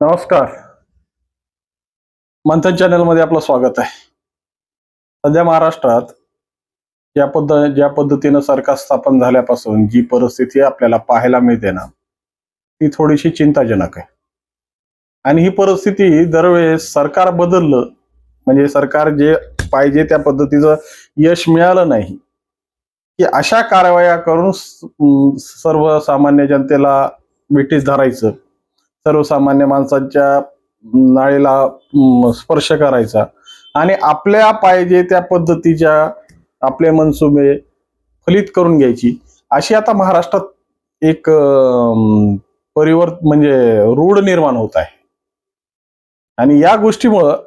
नमस्कार. मंथन चॅनलमध्ये आपलं स्वागत आहे. सध्या महाराष्ट्रात ज्या पद्ध ज्या पद्धतीनं सरकार स्थापन झाल्यापासून जी परिस्थिती आपल्याला पाहायला मिळते ना ती थोडीशी चिंताजनक आहे. आणि ही परिस्थिती दरवेळेस सरकार बदललं म्हणजे सरकार जे पाहिजे त्या पद्धतीचं यश मिळालं नाही की अशा कारवाया करून सर्व सामान्य सर्वसामान्य जनतेला ब्रिटिश धरायचं सर्वसामान्य माणसांच्या नाळीला स्पर्श करायचा. आणि आपल्या पाहिजे त्या पद्धतीच्या आपले मनसुबे फलित करून घ्यायची. अशी आता महाराष्ट्रात एक परिवर्त म्हणजे रूढ निर्माण होत आहे. आणि या गोष्टीमुळं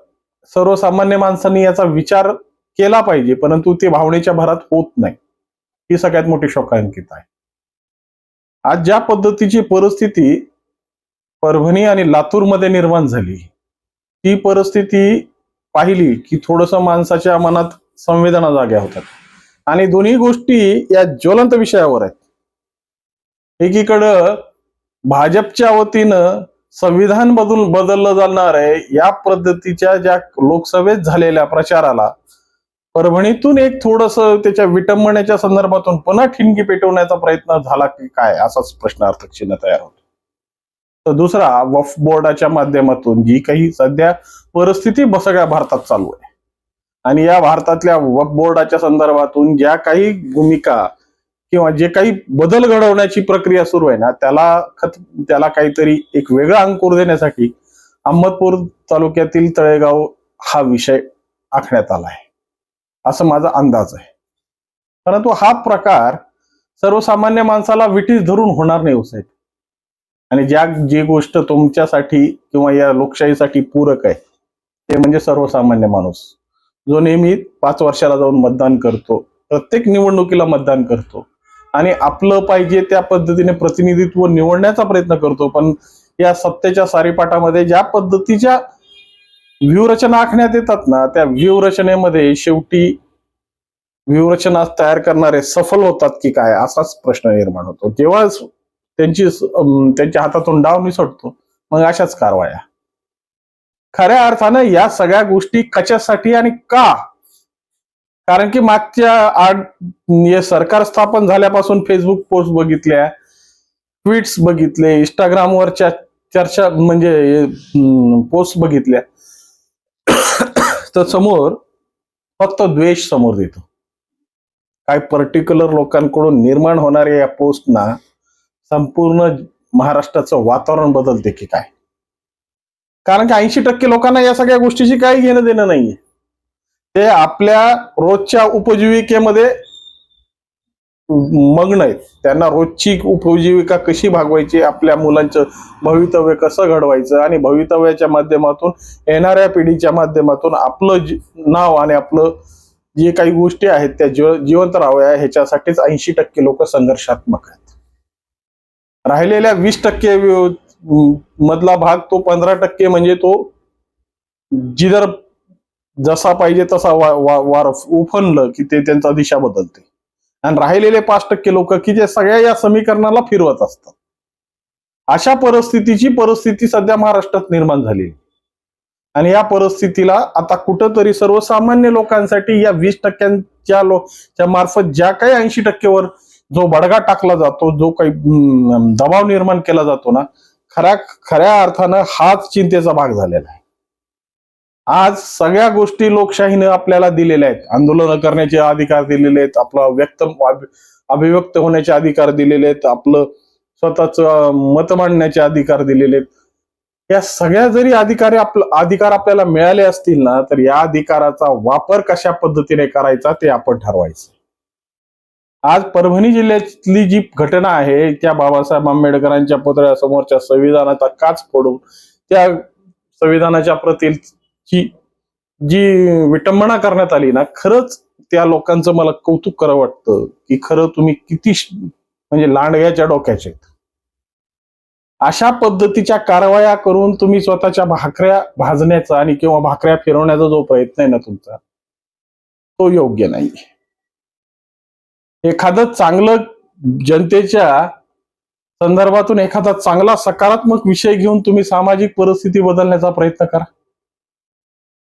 सर्वसामान्य माणसांनी याचा विचार केला पाहिजे परंतु ते भावनेच्या भरात होत नाही. ही सगळ्यात मोठी शोकांकित आहे. आज ज्या पद्धतीची परिस्थिती परभणी आणि लातूरमध्ये निर्माण झाली. ती परिस्थिती पाहिली की थोडस माणसाच्या मनात संवेदना जाग्या होतात. आणि दोन्ही गोष्टी या ज्वलंत विषयावर आहेत. एकीकडं भाजपच्या वतीनं संविधान बदल बदललं जाणार आहे या पद्धतीच्या ज्या लोकसभेत झालेल्या प्रचाराला परभणीतून एक थोडस त्याच्या विटंबनेच्या संदर्भातून पुन्हा ठिणगी पेटवण्याचा प्रयत्न झाला की काय? असाच प्रश्नार्थक चिन्ह तयार होतो. दुसरा वफ बोर्डाच्या माध्यमातून जी काही सध्या परिस्थिती ब- सगळ्या भारतात चालू आहे. आणि या भारतातल्या वफ बोर्डाच्या संदर्भातून ज्या काही भूमिका किंवा जे काही बदल घडवण्याची प्रक्रिया सुरू आहे ना त्याला खत त्याला काहीतरी एक वेगळा अंकुर देण्यासाठी अहमदपूर तालुक्यातील तळेगाव हा विषय आखण्यात आला आहे. असं माझा अंदाज आहे. परंतु हा प्रकार सर्वसामान्य माणसाला विटीस धरून होणार नाही हो साहेब. आणि ज्या जी गोष्ट तुमच्यासाठी किंवा या लोकशाहीसाठी पूरक आहे ते म्हणजे सर्वसामान्य माणूस. जो नेहमी पाच वर्षाला जाऊन मतदान करतो प्रत्येक निवडणुकीला मतदान करतो आणि आपलं पाहिजे त्या पद्धतीने प्रतिनिधित्व निवडण्याचा प्रयत्न करतो. पण या सत्तेच्या सारीपाटामध्ये ज्या पद्धतीच्या व्यूहरचना आखण्यात येतात ना त्या व्यूहरचनेमध्ये शेवटी व्यूहरचना तयार करणारे सफल होतात की काय असाच प्रश्न निर्माण होतो. जेव्हा त्यांची त्यांच्या हातातून डाव निसटतो मग अशाच कारवाया. खऱ्या अर्थानं या सगळ्या गोष्टी कशासाठी आणि का? कारण की मागच्या आठ सरकार स्थापन झाल्यापासून फेसबुक पोस्ट बघितल्या ट्विट्स बघितले इंस्टाग्रामवरच्या चर्चा म्हणजे पोस्ट बघितल्या. तर समोर फक्त द्वेष समोर देतो. काय पर्टिक्युलर लोकांकडून निर्माण होणाऱ्या या पोस्टना संपूर्ण महाराष्ट्राचं वातावरण बदलते की काय? कारण की ऐंशी टक्के लोकांना या सगळ्या गोष्टीची काही घेणं देणं नाहीये. ते आपल्या रोजच्या उपजीविकेमध्ये मग्न आहेत. त्यांना रोजची उपजीविका कशी भागवायची आपल्या मुलांचं भवितव्य कसं घडवायचं आणि भवितव्याच्या माध्यमातून येणाऱ्या पिढीच्या माध्यमातून आपलं नाव आणि आपलं जे काही गोष्टी आहेत त्या जीव जिवंत राहाव्या ह्याच्यासाठीच ऐंशी टक्के लोक संघर्षात्मक आहेत. राहिलेल्या वीस टक्के मधला भाग तो पंधरा टक्के म्हणजे तो जिधर जसा पाहिजे तसा वा- वा- वार उफनलं की ते त्यांचा दिशा बदलते. आणि राहिलेले पाच टक्के लोक की जे सगळ्या या समीकरणाला फिरवत असतात. अशा परिस्थितीची परिस्थिती सध्या महाराष्ट्रात निर्माण झाली. आणि या परिस्थितीला आता कुठंतरी सर्वसामान्य लोकांसाठी या वीस टक्क्यांच्या लोकच्या मार्फत ज्या काही ऐंशी टक्केवर जो बडगा टाकला जातो जो काही दबाव निर्माण केला जातो ना खऱ्या खऱ्या अर्थानं हाच चिंतेचा भाग झालेला आहे. आज सगळ्या गोष्टी लोकशाहीनं आपल्याला दिलेल्या आहेत. आंदोलन करण्याचे अधिकार दिलेले आहेत. आपला व्यक्त अभिव्यक्त होण्याचे अधिकार दिलेले आहेत. आपलं स्वतःच मत मांडण्याचे अधिकार दिलेले आहेत. या सगळ्या जरी अधिकारी आपलं अधिकार आपल्याला मिळाले असतील ना तर या अधिकाराचा वापर कशा पद्धतीने करायचा ते आपण ठरवायचं. आज परभणी जिल्ह्यातली जी घटना आहे त्या बाबासाहेब आंबेडकरांच्या पुतळ्यासमोरच्या संविधानाचा काच फोडून त्या संविधानाच्या प्रतीची जी विटंबना करण्यात आली ना खरंच त्या लोकांचं मला कौतुक करावं वाटतं की खरं तुम्ही किती म्हणजे लांडग्याच्या डोक्याचे आहेत. अशा पद्धतीच्या कारवाया करून तुम्ही स्वतःच्या भाकऱ्या भाजण्याचा आणि किंवा भाकऱ्या फिरवण्याचा जो प्रयत्न आहे ना तुमचा तो योग्य नाही एखादं चांगलं जनतेच्या संदर्भातून एखादा चांगला सकारात्मक विषय घेऊन तुम्ही सामाजिक परिस्थिती बदलण्याचा प्रयत्न करा.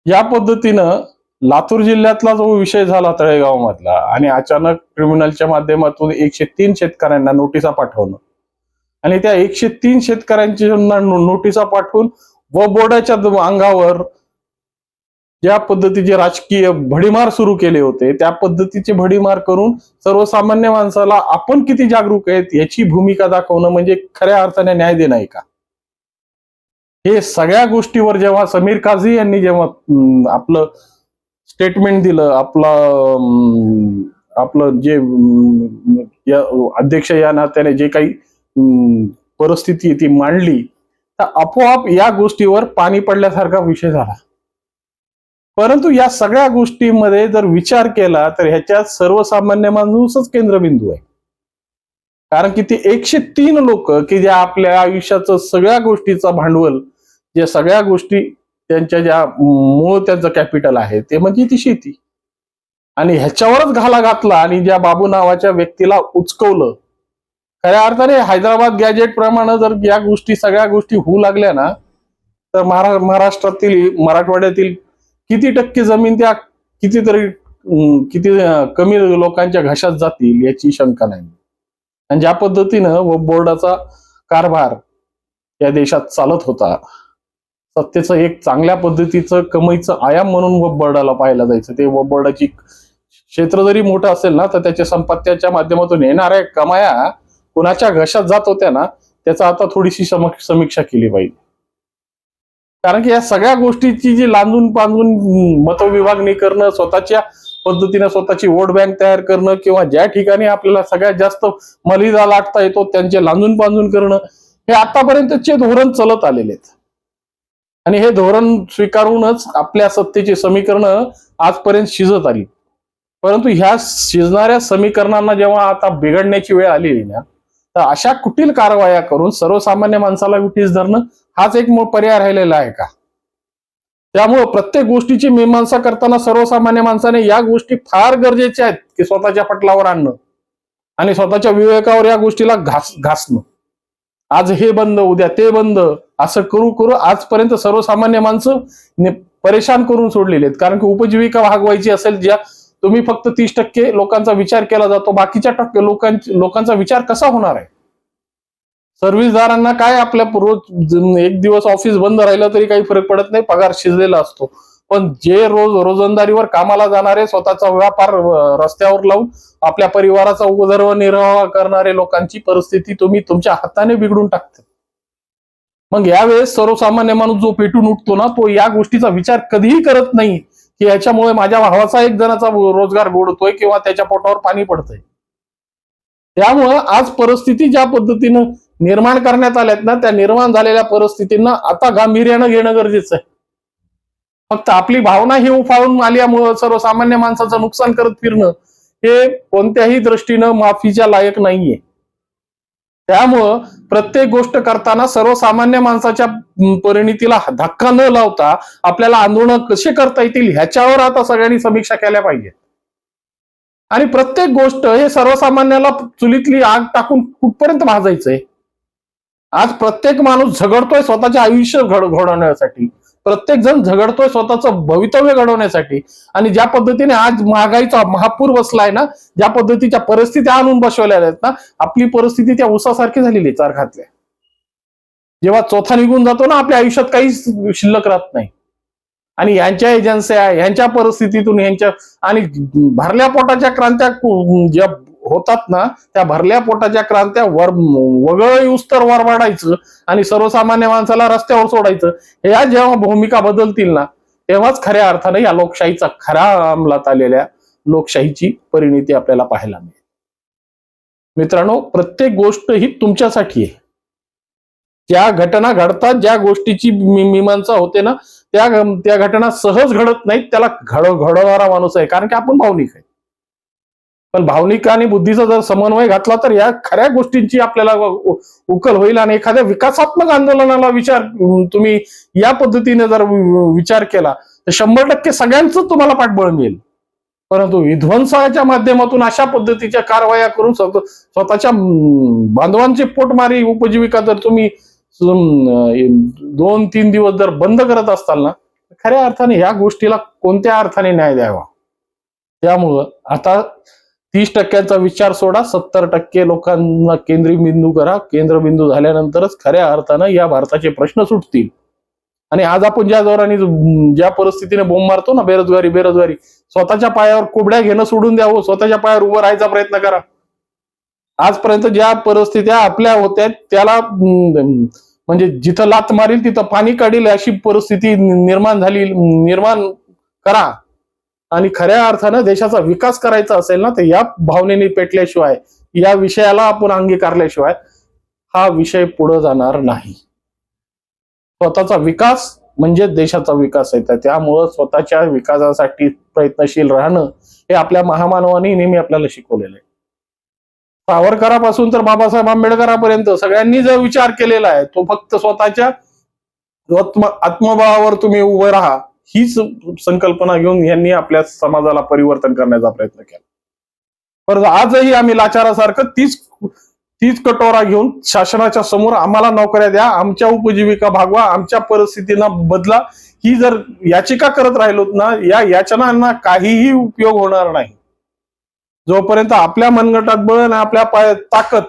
या पद्धतीनं लातूर जिल्ह्यातला जो विषय झाला तळेगाव मधला आणि अचानक क्रिमिनलच्या माध्यमातून एकशे तीन शेतकऱ्यांना नोटिसा पाठवणं आणि त्या एकशे तीन शेतकऱ्यांची नोटिसा पाठवून व बोर्डाच्या अंगावर ज्या पद्धतीचे राजकीय भडीमार सुरू केले होते त्या पद्धतीचे भडीमार करून सर्वसामान्य माणसाला आपण किती जागरूक आहेत याची भूमिका दाखवणं म्हणजे खऱ्या अर्थाने न्याय देणं आहे का? हे सगळ्या गोष्टीवर जेव्हा समीर काझी यांनी जेव्हा आपलं स्टेटमेंट दिलं आपलं आपलं जे या अध्यक्ष या नात्याने जे काही परिस्थिती ती मांडली तर आपोआप या गोष्टीवर पाणी पडल्यासारखा विषय झाला. परंतु या सगळ्या गोष्टीमध्ये जर विचार केला तर ह्याच्यात सर्वसामान्य माणूसच केंद्रबिंदू आहे. कारण की ते एकशे तीन लोक की ज्या आपल्या आयुष्याचं सगळ्या गोष्टीचं भांडवल ज्या सगळ्या गोष्टी त्यांच्या ज्या मूळ त्यांचं कॅपिटल आहे ते म्हणजे ती शेती. आणि ह्याच्यावरच घाला घातला आणि ज्या बाबू नावाच्या व्यक्तीला उचकवलं खऱ्या अर्थाने हैदराबाद गॅजेट प्रमाणे जर या गोष्टी सगळ्या गोष्टी होऊ लागल्या ना तर महारा महाराष्ट्रातील मराठवाड्यातील किती टक्के जमीन त्या कितीतरी किती कमी लोकांच्या घशात जातील याची शंका नाही. आणि ज्या पद्धतीनं व बोर्डाचा कारभार या देशात चालत होता सत्तेचं एक चांगल्या पद्धतीचं कमाईचं आयाम म्हणून व बोर्डाला पाहायला जायचं ते व बोर्डाची क्षेत्र जरी मोठं असेल ना तर त्याच्या संपत्त्याच्या माध्यमातून येणाऱ्या कमाया कुणाच्या घशात जात होत्या ना त्याचा आता थोडीशी सम- समीक्षा केली पाहिजे. कारण की या सगळ्या गोष्टीची जी लांजून पांजून मतविभागणी करणं स्वतःच्या पद्धतीने स्वतःची वोट बँक तयार करणं किंवा ज्या ठिकाणी आपल्याला सगळ्यात जास्त मलिदा लाटता येतो त्यांचे लांजून पांजून करणं हे आतापर्यंतचे धोरण चलत आलेले आहेत. आणि हे धोरण स्वीकारूनच आपल्या सत्तेची समीकरणं आजपर्यंत शिजत आली. परंतु ह्या शिजणाऱ्या समीकरणांना जेव्हा आता बिघडण्याची वेळ आलेली ना तर अशा कुटील कारवाया करून सर्वसामान्य माणसाला विटीस धरणं हाच एक मूळ पर्याय राहिलेला आहे का? त्यामुळं प्रत्येक गोष्टीची मीमांसा करताना सर्वसामान्य माणसाने या गोष्टी फार गरजेच्या आहेत की स्वतःच्या पटलावर आणणं आणि स्वतःच्या विवेकावर या गोष्टीला घास घासणं. आज हे बंद उद्या ते बंद असं करू करू आजपर्यंत सर्वसामान्य माणसं परेशान करून सोडलेले आहेत. कारण की उपजीविका भागवायची असेल ज्या तुम्ही फक्त तीस टक्के लोकांचा विचार केला जातो बाकीच्या टक्के लोकांची लोकांचा विचार कसा होणार आहे? सर्व्हिसदारांना काय आपल्या रोज एक दिवस ऑफिस बंद राहिलं तरी काही फरक पडत नाही पगार शिजलेला असतो. पण जे रोज रोजंदारीवर कामाला जाणारे स्वतःचा व्यापार रस्त्यावर लावून आपल्या परिवाराचा उदरनिर्वाह करणारे लोकांची परिस्थिती तुम्ही तुमच्या हाताने बिघडून टाकते. मग यावेळेस सर्वसामान्य माणूस जो पेटून उठतो ना तो या गोष्टीचा विचार कधीही करत नाही. की याच्यामुळे माझ्या भावाचा एक जणाचा रोजगार बुडतोय किंवा त्याच्या पोटावर पाणी पडतंय. त्यामुळं आज परिस्थिती ज्या पद्धतीनं निर्माण करण्यात आल्यात ना त्या निर्माण झालेल्या परिस्थितींना आता गांभीर्यानं घेणं गरजेचं आहे. फक्त आपली भावना ही उफाळून आल्यामुळं सर्वसामान्य माणसाचं नुकसान करत फिरणं हे कोणत्याही दृष्टीनं माफीच्या लायक नाहीये. त्यामुळं प्रत्येक गोष्ट करताना सर्वसामान्य माणसाच्या परिणितीला धक्का न लावता आपल्याला आंदोलन कसे करता येतील ह्याच्यावर आता सगळ्यांनी समीक्षा केल्या पाहिजेत. आणि प्रत्येक गोष्ट हे सर्वसामान्याला चुलीतली आग टाकून कुठपर्यंत भाजायचंय? आज प्रत्येक माणूस झगडतोय स्वतःचे आयुष्य घड घडवण्यासाठी. प्रत्येक जण झगडतोय स्वतःचं भवितव्य घडवण्यासाठी. आणि ज्या पद्धतीने आज महागाईचा महापूर बसलाय ना ज्या पद्धतीच्या परिस्थिती आणून बसवल्या आहेत ना आपली परिस्थिती त्या उसासारखी झालेली आहे चारखातल्या जेव्हा चौथा निघून जातो ना आपल्या आयुष्यात काहीच शिल्लक राहत नाही. आणि यांच्या एजन्स्या यांच्या परिस्थितीतून यांच्या आणि भरल्या पोटाच्या क्रांत्या ज्या होतात ना त्या भरल्या पोटाच्या क्रांत्या वर वगळ येऊस वरवाडायचं वर वाढायचं आणि सर्वसामान्य माणसाला रस्त्यावर सोडायचं या जेव्हा भूमिका बदलतील ना तेव्हाच खऱ्या अर्थाने या लोकशाहीचा खऱ्या अंमलात आलेल्या लोकशाहीची परिणिती आपल्याला पाहायला मिळेल. मित्रांनो प्रत्येक गोष्ट ही तुमच्यासाठी आहे. ज्या घटना घडतात ज्या गोष्टीची मीमांसा होते ना त्या त्या घटना सहज घडत नाहीत त्याला घड घडवणारा माणूस आहे कारण की आपण भावनिक आहे. पण भावनिक आणि बुद्धीचा जर समन्वय घातला तर या खऱ्या गोष्टींची आपल्याला उकल होईल आणि एखाद्या विकासात्मक आंदोलनाला विचार तुम्ही या पद्धतीने जर विचार केला तर शंभर टक्के सगळ्यांचं तुम्हाला पाठबळ मिळेल. परंतु विध्वंसाच्या माध्यमातून अशा पद्धतीच्या कारवाया करून स्वतःच्या बांधवांचे पोटमारी उपजीविका जर तुम्ही दोन तीन दिवस जर बंद करत असताल ना खऱ्या अर्थाने ह्या गोष्टीला कोणत्या अर्थाने न्याय द्यावा? त्यामुळं आता तीस टक्क्यांचा विचार सोडा सत्तर टक्के लोकांना केंद्रीय बिंदू करा. केंद्रबिंदू झाल्यानंतरच खऱ्या अर्थानं या भारताचे प्रश्न सुटतील. आणि आज आपण ज्या जोराने ज्या परिस्थितीने बोंब मारतो ना बेरोजगारी बेरोजगारी स्वतःच्या पायावर कोबड्या घेणं सोडून द्यावं स्वतःच्या पायावर उभं राहायचा प्रयत्न करा. आजपर्यंत ज्या परिस्थित्या आपल्या होत्या त्याला म्हणजे जिथं लात मारील तिथं पाणी काढील अशी परिस्थिती निर्माण झाली निर्माण करा. आणि खऱ्या अर्थानं देशाचा विकास करायचा असेल ना तर या भावनेने पेटल्याशिवाय या विषयाला आपण अंगीकारल्याशिवाय हा विषय पुढे जाणार नाही. स्वतःचा विकास म्हणजे देशाचा विकास आहे. तर त्यामुळं स्वतःच्या विकासासाठी प्रयत्नशील राहणं हे आपल्या महामानवाने नेहमी आपल्याला शिकवलेलं आहे. सावरकरापासून तर बाबासाहेब आंबेडकरापर्यंत सगळ्यांनी जो विचार केलेला आहे तो फक्त स्वतःच्या आत्मभावावर आत्मबळावर तुम्ही उभं राहा. हीच संकल्पना घेऊन यांनी आपल्या समाजाला परिवर्तन करण्याचा प्रयत्न केला. परत आजही आम्ही लाचारासारखं तीच तीच कटोरा घेऊन शासनाच्या समोर आम्हाला नोकऱ्या द्या आमच्या उपजीविका भागवा आमच्या परिस्थितीना बदला. ही जर याचिका करत राहिलो ना या याचनांना काहीही उपयोग होणार नाही. जोपर्यंत आपल्या मनगटात बळ आणि आपल्या पायात ताकद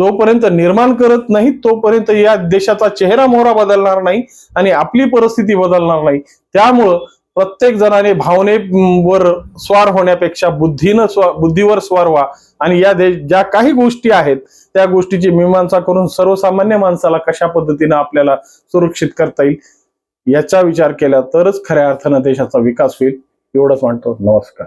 जोपर्यंत निर्माण करत नाही तोपर्यंत या देशाचा चेहरा मोहरा बदलणार नाही आणि आपली परिस्थिती बदलणार नाही. त्यामुळं प्रत्येक जणाने भावनेवर स्वार होण्यापेक्षा बुद्धीनं स्वा बुद्धीवर स्वार व्हा. आणि या देश ज्या काही गोष्टी आहेत त्या गोष्टीची मीमांसा करून सर्वसामान्य माणसाला कशा पद्धतीनं आपल्याला सुरक्षित करता येईल याचा विचार केला तरच खऱ्या अर्थानं देशाचा विकास होईल. एवढंच म्हणतो नमस्कार.